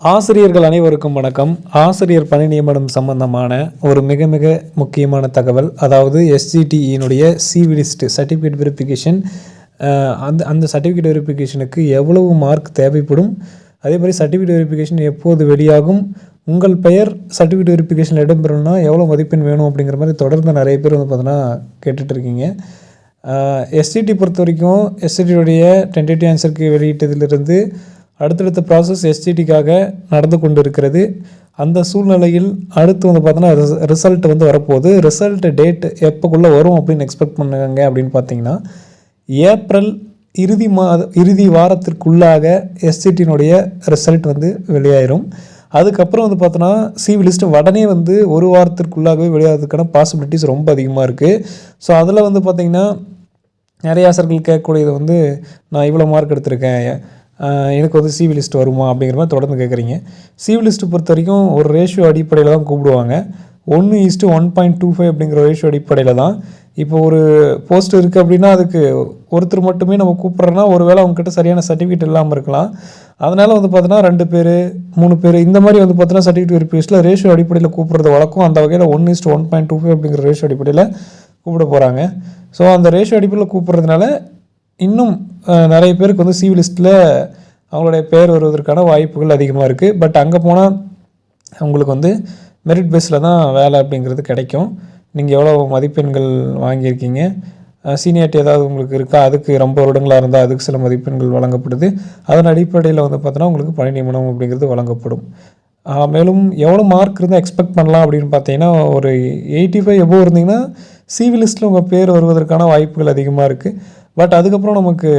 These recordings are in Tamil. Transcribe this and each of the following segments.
ஆசிரியர்கள் அனைவருக்கும் வணக்கம். ஆசிரியர் பணி நியமனம் சம்பந்தமான ஒரு மிக மிக முக்கியமான தகவல் அதாவது எஸ்ஜிடியினுடைய சிவி லிஸ்ட் சர்டிஃபிகேட் வெரிஃபிகேஷன் அந்த அந்த சர்டிஃபிகேட் வெரிஃபிகேஷனுக்கு எவ்வளவு மார்க் தேவைப்படும்? அதே மாதிரி சர்டிஃபிகேட் வெரிஃபிகேஷன் எப்போது வெளியாகும்? உங்கள் பெயர் சர்டிஃபிகேட் வெரிஃபிகேஷனில் இடம்பெறணும்னா எவ்வளோ மதிப்பெண் வேணும் அப்படிங்கிற மாதிரி தொடர்ந்து நிறைய பேர் வந்து பார்த்தீங்கன்னா கேட்டுட்ருக்கீங்க எஸ்டிடி பொறுத்த வரைக்கும் எஸ்டிடியுடைய டென்டேட்டிவ் ஆன்சருக்கு வெளியிட்டதிலிருந்து அடுத்தடுத்த ப்ராசஸ் எஸ்டிடிக்காக நடந்து கொண்டு இருக்கிறது அந்த சூழ்நிலையில் அடுத்து வந்து பார்த்தோன்னா ரிசல்ட் வந்து வரப்போகுது. ரிசல்ட் டேட் எப்போக்குள்ளே வரும் அப்படின்னு எக்ஸ்பெக்ட் பண்ணுங்க அப்படின்னு பார்த்தீங்கன்னா ஏப்ரல் இறுதி மாத இறுதி வாரத்திற்குள்ளாக எஸ்சிடியினுடைய ரிசல்ட் வந்து வெளியாயிரும். அதுக்கப்புறம் வந்து பார்த்தோன்னா சிவி லிஸ்ட் உடனே வந்து ஒரு வாரத்திற்குள்ளாகவே வெளியாகிறதுக்கான பாசிபிலிட்டிஸ் ரொம்ப அதிகமாக இருக்குது ஸோ அதில் வந்து பார்த்திங்கன்னா நிறைய ஆசர்கள் கேட்கக்கூடியது வந்து நான் இவ்வளோ மார்க் எடுத்திருக்கேன். எனக்கு வந்து சிவி லிஸ்ட் வருமா அப்படிங்கிற மாதிரி தொடர்ந்து கேட்குறீங்க. சிவிலிஸ்ட்டு பொறுத்த வரைக்கும் ஒரு ரேஷியோ அடிப்படையில் தான் கூப்பிடுவாங்க. ஒன்று is to one point two five அப்படிங்கிற ரேஷியோ அடிப்படையில் தான். இப்போ ஒரு போஸ்ட் இருக்குது அப்படின்னா அதுக்கு ஒருத்தர் மட்டுமே நம்ம கூப்பிட்றோன்னா ஒரு வேளை அவங்ககிட்ட சரியான சர்டிஃபிகேட் இல்லாமல் இருக்கலாம். அதனால் வந்து பார்த்தோன்னா ரெண்டு பேர் மூணு பேர் இந்த மாதிரி வந்து பார்த்தீங்கன்னா சர்டிஃபிகேட் வெரிஃபிகேஷனில் ரேஷியோ அடிப்படையில் கூப்பிட்றது வழக்கம். அந்த வகையில் one is to one point two five அப்படிங்கிற ரேஷியோ அடிப்படையில் கூப்பிட போகிறாங்க ஸோ அந்த ரேஷியோ அடிப்படையில் கூப்பிட்றதுனால இன்னும் நிறைய பேருக்கு வந்து சிவிலிஸ்ட்டில் அவங்களுடைய பேர் வருவதற்கான வாய்ப்புகள் அதிகமாக இருக்குது பட் அங்கே போனால் உங்களுக்கு வந்து மெரிட் பேஸில் தான் வேலை அப்படிங்கிறது கிடைக்கும். நீங்கள் எவ்வளோ மதிப்பெண்கள் வாங்கியிருக்கீங்க? சீனியாரிட்டி ஏதாவது உங்களுக்கு இருக்கா? அதுக்கு ரொம்ப வருடங்களாக இருந்தால் அதுக்கு சில மதிப்பெண்கள் வழங்கப்படுது. அதன் அடிப்படையில் வந்து பார்த்தோன்னா உங்களுக்கு பணி நியமனம் அப்படிங்கிறது வழங்கப்படும். மேலும் எவ்வளோ மார்க் இருந்தால் எக்ஸ்பெக்ட் பண்ணலாம் அப்படின்னு பார்த்தீங்கன்னா ஒரு எயிட்டி ஃபைவ் எபோவ் இருந்தீங்கன்னா சிவிலிஸ்ட்டில் உங்கள் பேர் வருவதற்கான வாய்ப்புகள் அதிகமாக இருக்குது பட் அதுக்கப்புறம் நமக்கு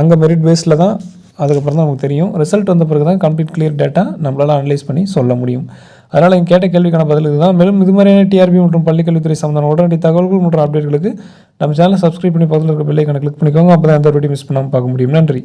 அங்கே மெரிட் பேஸில் தான் அதுக்கப்புறம் தான் நமக்கு தெரியும். ரிசல்ட் வந்த பிறகு தான் கம்ப்ளீட் கிளியர் டேட்டா நம்மளால் அனலைஸ் பண்ணி சொல்ல முடியும். அதனால் நீங்கள் கேட்ட கேள்விக்கான பதில் இதுதான். மேலும் இது மாதிரியான டிஆர்பி மற்றும் பள்ளிக்கல்வித்துறை சம்பந்தமான உடனடி தகவல்கள் மற்றும் அப்டேட்களுக்கு நம்ம சேனலை சப்ஸ்கிரைப் பண்ணி பக்கத்தில் இருக்க பெல்லைக்கான கிளிக் பண்ணிக்கோங்க. அப்போ தான் எந்த ஒரு வீடியோ மிஸ் பண்ணாமல் பார்க்க முடியும். நன்றி.